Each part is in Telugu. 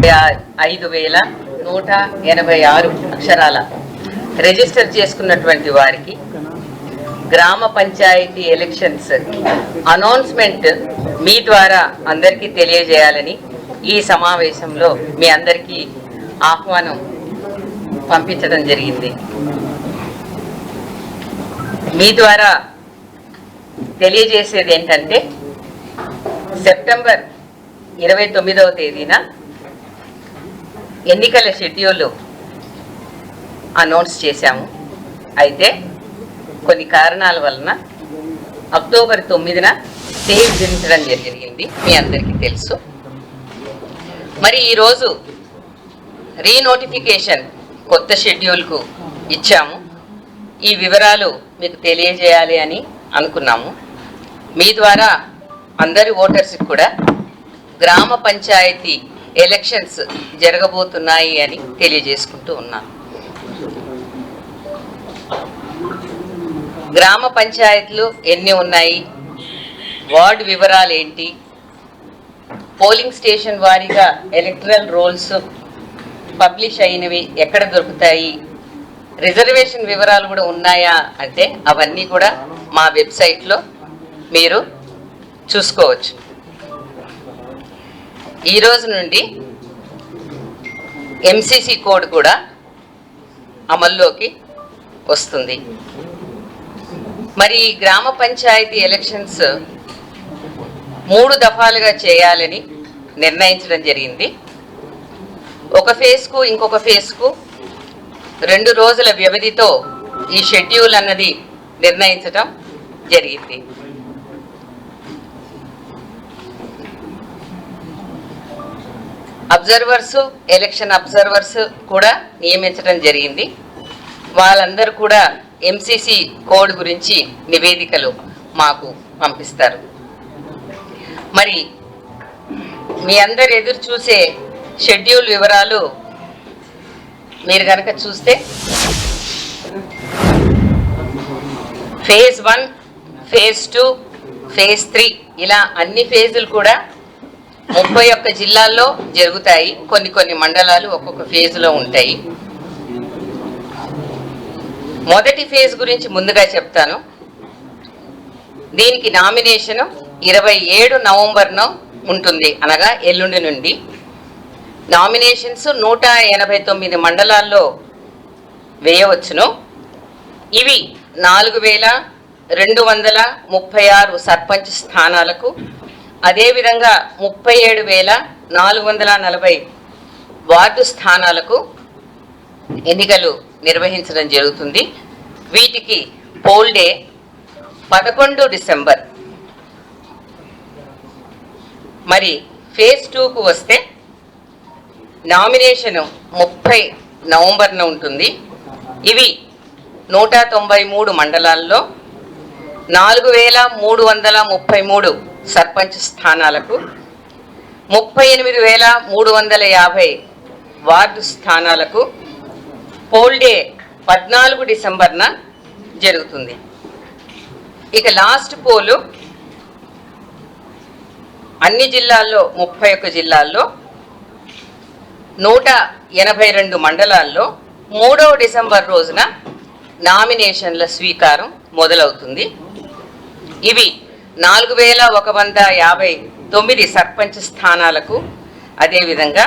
ఐదు వేల నూట ఎనభై ఆరు అక్షరాల రిజిస్టర్ చేసుకున్నటువంటి వారికి గ్రామ పంచాయతీ ఎలక్షన్స్ అనౌన్స్మెంట్ మీ ద్వారా అందరికీ తెలియజేయాలని ఈ సమావేశంలో మీ అందరికీ ఆహ్వానం పంపించడం జరిగింది. మీ ద్వారా తెలియజేసేది ఏంటంటే సెప్టెంబర్ ఇరవై తొమ్మిదవ తేదీన ఎన్నికల షెడ్యూల్ అనౌన్స్ చేశాము. అయితే కొన్ని కారణాల వలన అక్టోబర్ తొమ్మిదిన సేవ్ విధించడం జరిగింది. మీ అందరికీ తెలుసు. మరి ఈరోజు రీనోటిఫికేషన్ కొత్త షెడ్యూల్కు ఇచ్చాము. ఈ వివరాలు మీకు తెలియజేయాలి అని అనుకున్నాము. మీ ద్వారా అందరి ఓటర్స్కి కూడా గ్రామ పంచాయతీ ఎలక్షన్స్ జరగబోతున్నాయి అని తెలియజేసుకుంటూ ఉన్నాను. గ్రామ పంచాయతీలు ఎన్ని ఉన్నాయి? వార్డు వివరాలు ఏంటి? పోలింగ్ స్టేషన్ వారీగా ఎలక్ట్రల్ రోల్స్ పబ్లిష్ అయినవి ఎక్కడ దొరుకుతాయి? రిజర్వేషన్ వివరాలు కూడా ఉన్నాయా? అంటే అవన్నీ కూడా మా వెబ్సైట్లో మీరు చూసుకోవచ్చు. ఈ రోజు నుండి ఎంసీసీ కోడ్ కూడా అమల్లోకి వస్తుంది. మరి ఈ గ్రామ పంచాయతీ ఎలక్షన్స్ మూడు దఫాలుగా చేయాలని నిర్ణయించడం జరిగింది. ఒక ఫేజ్కు ఇంకొక ఫేజ్కు రెండు రోజుల వ్యవధితో ఈ షెడ్యూల్ అన్నది నిర్ణయించడం జరిగింది. అబ్జర్వర్స్ ఎలక్షన్ అబ్జర్వర్స్ కూడా నియమించడం జరిగింది. వాళ్ళందరూ కూడా ఎంసీసీ కోడ్ గురించి నివేదికలు మాకు పంపిస్తారు. మరి మీ అందరు ఎదురు చూసే షెడ్యూల్ వివరాలు మీరు కనుక చూస్తే phase one phase two phase three ఇలా అన్ని ఫేజులు కూడా ముప్పై ఒక్క జిల్లాల్లో జరుగుతాయి. కొన్ని కొన్ని మండలాలు ఒక్కొక్క ఫేజ్లో ఉంటాయి. మొదటి ఫేజ్ గురించి ముందుగా చెప్తాను. దీనికి నామినేషన్ ఇరవై ఏడు నవంబర్ను ఉంటుంది. అనగా ఎల్లుండి నుండి. నామినేషన్స్ నూట ఎనభై తొమ్మిది మండలాల్లో వేయవచ్చును. ఇవి నాలుగు వేల రెండు వందల ముప్పై ఆరు సర్పంచ్ స్థానాలకు అదేవిధంగా ముప్పై ఏడు వేల నాలుగు వందల నలభై వార్డు స్థానాలకు ఎన్నికలు నిర్వహించడం జరుగుతుంది. వీటికి పోల్ డే పదకొండు డిసెంబర్. మరి ఫేజ్ టూకు వస్తే నామినేషన్ ముప్పై నవంబర్న ఉంటుంది. ఇవి నూట తొంభై మూడు మండలాల్లో నాలుగు వేల మూడు వందల ముప్పై మూడు సర్పంచ్ స్థానాలకు ముప్పై ఎనిమిది వేల మూడు వందల యాభై వార్డు స్థానాలకు పోల్ డే పద్నాలుగు డిసెంబర్న జరుగుతుంది. ఇక లాస్ట్ పోలు అన్ని జిల్లాల్లో ముప్పై ఒక్క జిల్లాల్లో నూట ఎనభై రెండు మండలాల్లో మూడవ డిసెంబర్ రోజున నామినేషన్ల స్వీకారం మొదలవుతుంది. ఇవి నాలుగు వేల ఒక వంద యాభై తొమ్మిది సర్పంచ్ స్థానాలకు అదేవిధంగా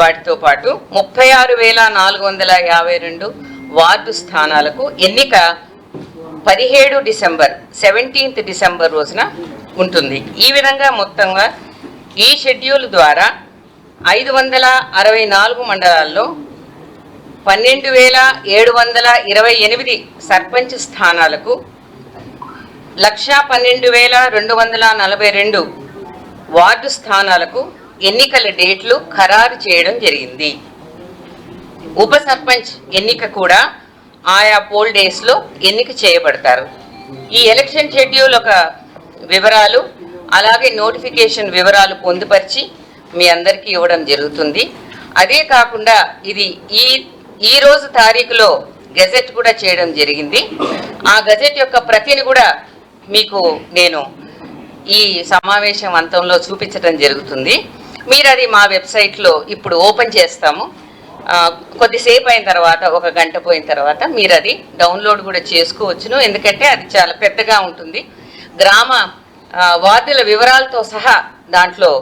వాటితో పాటు ముప్పై ఆరు వేల నాలుగు వందల యాభై రెండు వార్డు స్థానాలకు ఎన్నిక పదిహేడు డిసెంబర్ సెవెంటీన్త్ డిసెంబర్ రోజున ఉంటుంది. ఈ విధంగా మొత్తంగా ఈ షెడ్యూల్ ద్వారా ఐదు వందల అరవై నాలుగు మండలాల్లో పన్నెండు వేల ఏడు వందల ఇరవై ఎనిమిది సర్పంచ్ స్థానాలకు లక్షా పన్నెండు వేల రెండు వందల నలభై రెండు వార్డు స్థానాలకు ఎన్నికల డేట్లు ఖరారు చేయడం జరిగింది. ఉప సర్పంచ్ ఎన్నిక కూడా ఆయా పోల్ డేస్లో ఎన్నిక చేయబడతారు. ఈ ఎలక్షన్ షెడ్యూల్ ఒక వివరాలు అలాగే నోటిఫికేషన్ వివరాలు పొందుపరిచి మీ అందరికీ ఇవ్వడం జరుగుతుంది. అదే కాకుండా ఇది ఈ ఈ రోజు తారీఖులో గెజెట్ కూడా చేయడం జరిగింది. ఆ గజెట్ యొక్క ప్రతిని కూడా మీకు నేను ఈ సమావేశం అంతంలో చూపించడం జరుగుతుంది. మీరు అది మా వెబ్సైట్లో ఇప్పుడు ఓపెన్ చేస్తాము. కొద్దిసేపు అయిన తర్వాత ఒక గంట పోయిన తర్వాత మీరు అది డౌన్లోడ్ కూడా చేసుకోవచ్చును. ఎందుకంటే అది చాలా పెద్దగా ఉంటుంది. గ్రామ వార్డుల వివరాలతో సహా దాంట్లో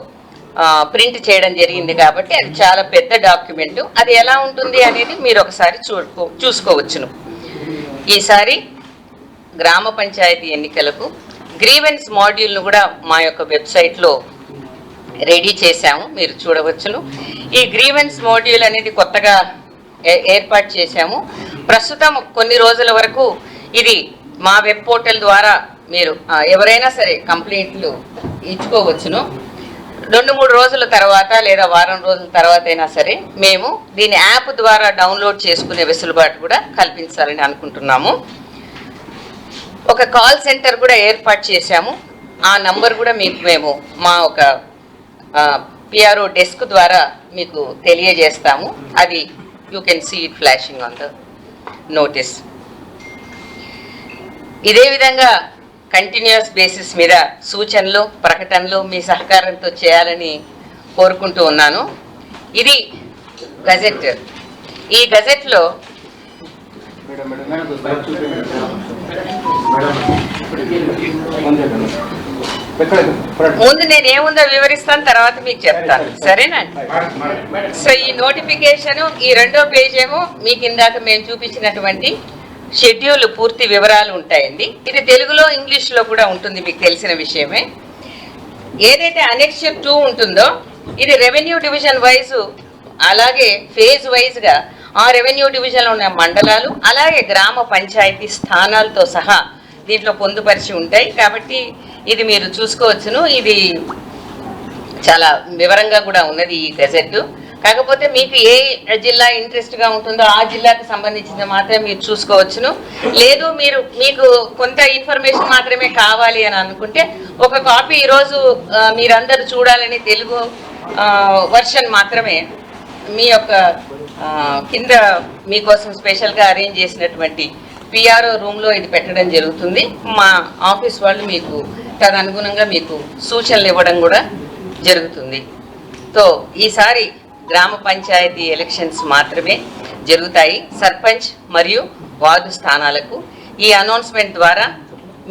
ప్రింట్ చేయడం జరిగింది కాబట్టి అది చాలా పెద్ద డాక్యుమెంట్. అది ఎలా ఉంటుంది అనేది మీరు ఒకసారి చూ చూసుకోవచ్చును. ఈసారి గ్రామ పంచాయతీ ఎన్నికలకు గ్రీవెన్స్ మాడ్యూల్ను కూడా మా యొక్క వెబ్సైట్లో రెడీ చేశాము. మీరు చూడవచ్చును. ఈ గ్రీవెన్స్ మాడ్యూల్ అనేది కొత్తగా ఏ- ఏర్పాటు చేశాము. ప్రస్తుతం కొన్ని రోజుల వరకు ఇది మా వెబ్ పోర్టల్ ద్వారా మీరు ఎవరైనా సరే కంప్లైంట్లు ఇచ్చుకోవచ్చును. రెండు మూడు రోజుల తర్వాత లేదా వారం రోజుల తర్వాత అయినా సరే మేము దీని యాప్ ద్వారా డౌన్లోడ్ చేసుకునే వెసులుబాటు కూడా కల్పించాలని అనుకుంటున్నాము. ఒక కాల్ సెంటర్ కూడా ఏర్పాటు చేశాము. ఆ నంబర్ కూడా మీకు మేము మా ఒక పిఆర్ఓ డెస్క్ ద్వారా మీకు తెలియజేస్తాము. అది you can see it flashing on the notice ఇదే విధంగా కంటిన్యూస్ బేసిస్ మీద సూచనలు ప్రకటనలు మీ సహకారంతో చేయాలని కోరుకుంటూ ఉన్నాను. ఇది గజెట్. ఈ గజెట్లో ముందు నేను ఏముందో వివరిస్తాను తర్వాత మీకు చెప్తాను. సరేనా? సో ఈ నోటిఫికేషన్ ఈ రెండో పేజ్ ఏమో మీకు ఇందాక మేము చూపించినటువంటి షెడ్యూల్ పూర్తి వివరాలు ఉంటాయండి. ఇది తెలుగులో ఇంగ్లీష్లో కూడా ఉంటుంది మీకు తెలిసిన విషయమే. ఏదైతే అనెక్షన్ టూ ఉంటుందో ఇది రెవెన్యూ డివిజన్ వైజ్ అలాగే ఫేజ్ వైజ్గా ఆ రెవెన్యూ డివిజన్లో ఉన్న మండలాలు అలాగే గ్రామ పంచాయతీ స్థానాలతో సహా దీంట్లో పొందుపరిచి ఉంటాయి. కాబట్టి ఇది మీరు చూసుకోవచ్చును. ఇది చాలా వివరంగా కూడా ఉన్నది ఈ గెజెట్ కాకపోతే మీకు ఏ జిల్లా ఇంట్రెస్ట్గా ఉంటుందో ఆ జిల్లాకు సంబంధించిన మాత్రమే మీరు చూసుకోవచ్చును. లేదు మీరు మీకు కొంత ఇన్ఫర్మేషన్ మాత్రమే కావాలి అని అనుకుంటే ఒక కాపీ ఈరోజు మీరందరూ చూడాలని తెలుగు వర్షన్ మాత్రమే. మీ యొక్క కింద మీకోసం స్పెషల్గా అరేంజ్ చేసినటువంటి పిఆర్ఓ రూమ్లో ఇది పెట్టడం జరుగుతుంది. మా ఆఫీస్ వాళ్ళు మీకు తదనుగుణంగా మీకు సూచనలు ఇవ్వడం కూడా జరుగుతుంది. సో ఈసారి గ్రామ పంచాయతీ ఎలక్షన్స్ మాత్రమే జరుగుతాయి. సర్పంచ్ మరియు వార్డు స్థానాలకు ఈ అనౌన్స్మెంట్ ద్వారా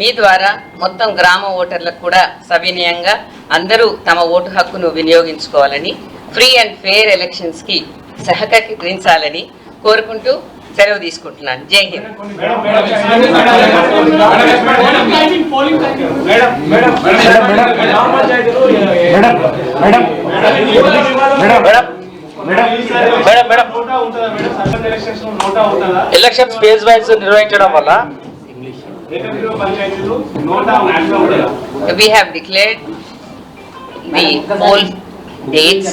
మీ ద్వారా మొత్తం గ్రామ ఓటర్లకు కూడా సవినయంగా అందరూ తమ ఓటు హక్కును వినియోగించుకోవాలని ఫ్రీ అండ్ ఫెయిర్ ఎలక్షన్స్కి సహకరించాలని కోరుకుంటూ సెలవు తీసుకుంటున్నాను. జై హింద్. ఎలక్షన్స్ ఫేజ్ వైజ్ నిర్వహించడం వల్ల we have declared the poll dates.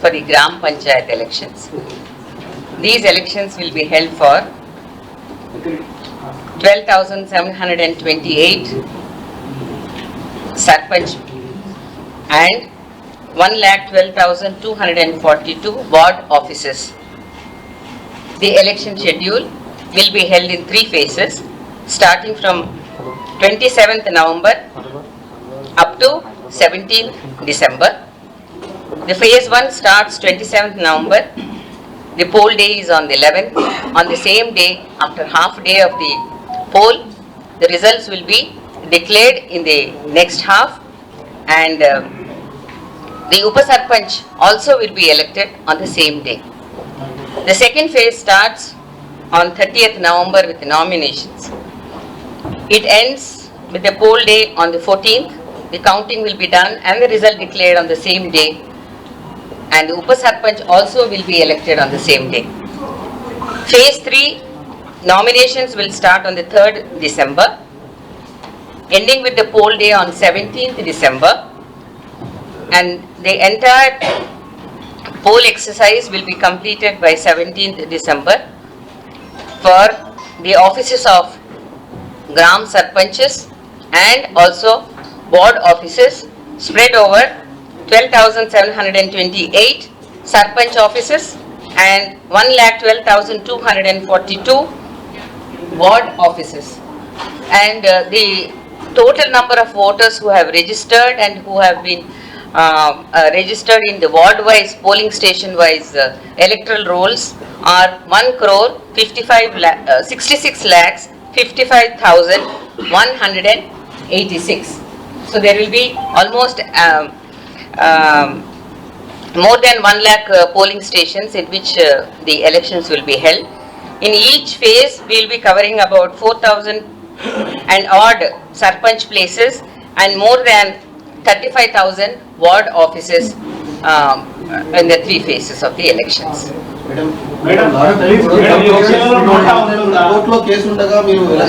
For the Gram Panchayat elections. These elections will be held for 12,728 Sarpanch and 1,12,242 ward offices. The election schedule will be held in three phases, starting from 27th November up to 17th December. The phase one starts 27th November. The poll day is on the 11th. On the same day, after half day of the poll, the results will be declared in the next half and uh, the Upa Sarpanch also will be elected on the same day. The second phase starts on 30th November with the nominations. It ends with the poll day on the 14th. The counting will be done and the result declared on the same day. And the also will be elected on the same day. Phase 3 nominations will start on the 3rd December, ending with the poll day on 17th December. And the entire poll exercise will be completed by 17th December for the offices of Gram Sarpanches and also board offices spread over 12,728 Sarpanch offices and 1,12,242 ward offices. And uh, the total number of voters who have registered and who have been uh, uh, registered in the ward-wise, polling station-wise uh, electoral rolls are 1 crore 55 la- uh, 66 lakhs 55,186. So there will be almost um, um, more than 1 lakh uh, polling stations in which uh, the elections will be held. In each phase, we will be covering about 4,000 and odd sarpanch places and more than 35,000 ward offices um, in the three phases of the elections.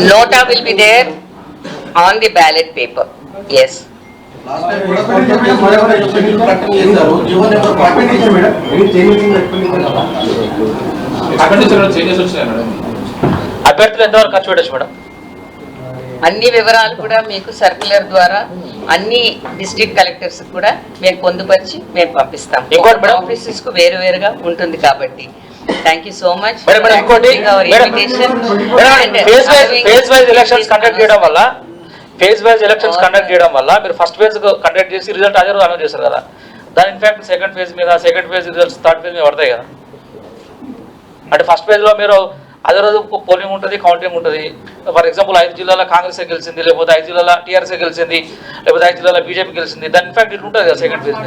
Nota will be there on the ballot paper. Yes. Last time కూడా కోర్టులో కేసు ఉండగా మీరు షెడ్యూల్ ప్రకటన చేశారు GO number forty six madam expenditure changes వచ్చినాయి మేడం? అభ్యర్థులు ఎంతవరకు ఖర్చు పెట్టచ్చు మేడం? అన్ని వివరాలు కూడా మీకు సర్క్యులర్ ద్వారా అన్ని డిస్ట్రిక్ట్ కలెక్టర్స్ కూడా మేము పొందుపరిచి మేము పంపిస్తాం. ఇంకోటి మేడం. ఆఫీసెస్కు వేరు వేరుగా ఉంటుంది కాబట్టి. Thank you so much phase wise elections conduct చేయడం వల్ల ఫేజ్ వైజ్ ఎలక్షన్స్ కండక్ట్ చేయడం వల్ల మీరు ఫస్ట్ ఫేజ్ కండక్ట్ చేసి రిజల్ట్ అదే రోజు అనౌన్స్ చేస్తారు కదా దాని ఇన్ఫాక్ట్ సెకండ్ ఫేజ్ మీద second phase results third phase మీద పడతాయి కదా అంటే ఫస్ట్ ఫేజ్లో మీరు అదే రోజు పోలింగ్ ఉంటుంది కౌంటింగ్ ఉంటుంది ఫర్ ఎగ్జాంపుల్ ఐదు జిల్లాల కాంగ్రెస్ గెలిచింది లేకపోతే ఐదు జిల్లాల టీఆర్ఎస్ గెలిచింది లేకపోతే ఐదు జిల్లాల బీజేపీ గెలిచింది దాని ఇన్ఫాక్ట్ ఇటు ఉంటుంది కదా సెకండ్ ఫేజ్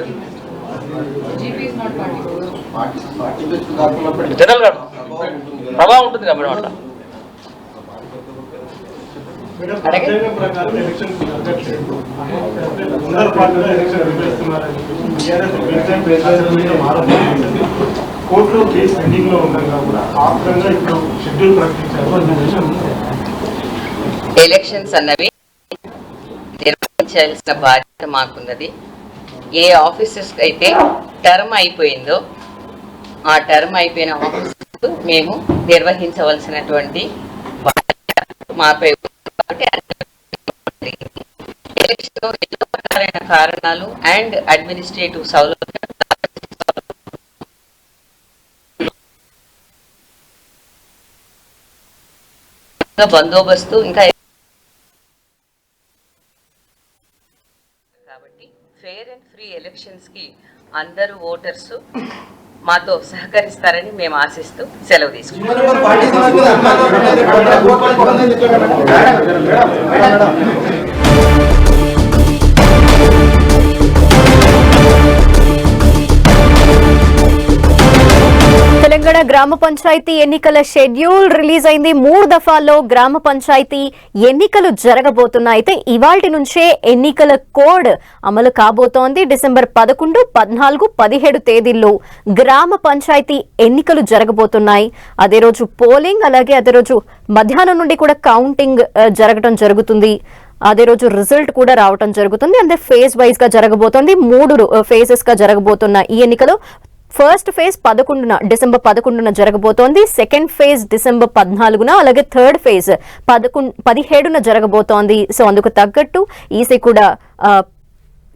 జనరల్గా. ప్రభావం ఉంటుంది కదా మేడం అట్లా కోర్టులో కేసు పెండింగ్లో ఉండగా కూడా ఇప్పుడు షెడ్యూల్ ప్రకటించారు అనే విషయం ఎలక్షన్స్ అన్నవి నిర్వహించాల్సిన బాధ్యత మాకున్నది. ఏ ఆఫీసెస్ అయితే టర్మ్ అయిపోయిందో ఆ టర్మ్ అయిపోయిన ఆఫీసెస్ మేము నిర్వహించవలసినటువంటి బాధ్యత మాపై ఉంది కాబట్టి అది ఎలక్షన్ లో ఎన్నో రకాలైన కారణాలు అండ్ అడ్మినిస్ట్రేటివ్ సౌలభ్యం బందోబస్తు ఇంకా కాబట్టి ఫెయిర్ అండ్ ఫ్రీ ఎలక్షన్స్కి అందరూ ఓటర్స్ మాతో సహకరిస్తారని మేము ఆశిస్తూ సెలవు తీసుకుంటాం తెలంగాణ గ్రామ పంచాయతీ ఎన్నికల షెడ్యూల్ రిలీజ్ అయింది. మూడు దఫాల్లో గ్రామ పంచాయతీ ఎన్నికలు జరగబోతున్నాయి. అయితే ఇవాల్టి నుంచే ఎన్నికల కోడ్ అమలు కాబోతోంది. డిసెంబర్ పదకొండు పద్నాలుగు పదిహేడు తేదీల్లో గ్రామ పంచాయతీ ఎన్నికలు జరగబోతున్నాయి. అదే రోజు పోలింగ్ అలాగే అదే రోజు మధ్యాహ్నం నుండి కూడా కౌంటింగ్ జరగటం జరుగుతుంది. అదే రోజు రిజల్ట్ కూడా రావటం జరుగుతుంది. అంటే ఫేజ్ వైజ్గా జరగబోతోంది. మూడు ఫేజెస్గా జరగబోతున్న ఈ ఎన్నికలు ఫస్ట్ ఫేజ్ పదకొండున డిసెంబర్ పదకొండున జరగబోతోంది. సెకండ్ ఫేజ్ డిసెంబర్ పద్నాలుగున అలాగే థర్డ్ ఫేజ్ పదకొండు పదిహేడున జరగబోతోంది. సో అందుకు తగ్గట్టు ఈసీ కూడా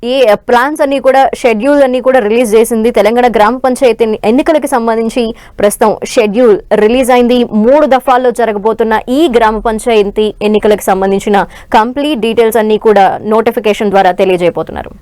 ఈ ప్లాన్స్ అన్ని కూడా షెడ్యూల్ అన్ని కూడా రిలీజ్ చేసింది. తెలంగాణ గ్రామ పంచాయతీ ఎన్నికలకి సంబంధించి ప్రస్తుతం షెడ్యూల్ రిలీజ్ అయింది. మూడు దఫాల్లో జరగబోతున్న ఈ గ్రామ పంచాయతీ ఎన్నికలకు సంబంధించిన కంప్లీట్ డీటెయిల్స్ అన్ని కూడా నోటిఫికేషన్ ద్వారా తెలియజేయబోతున్నారు.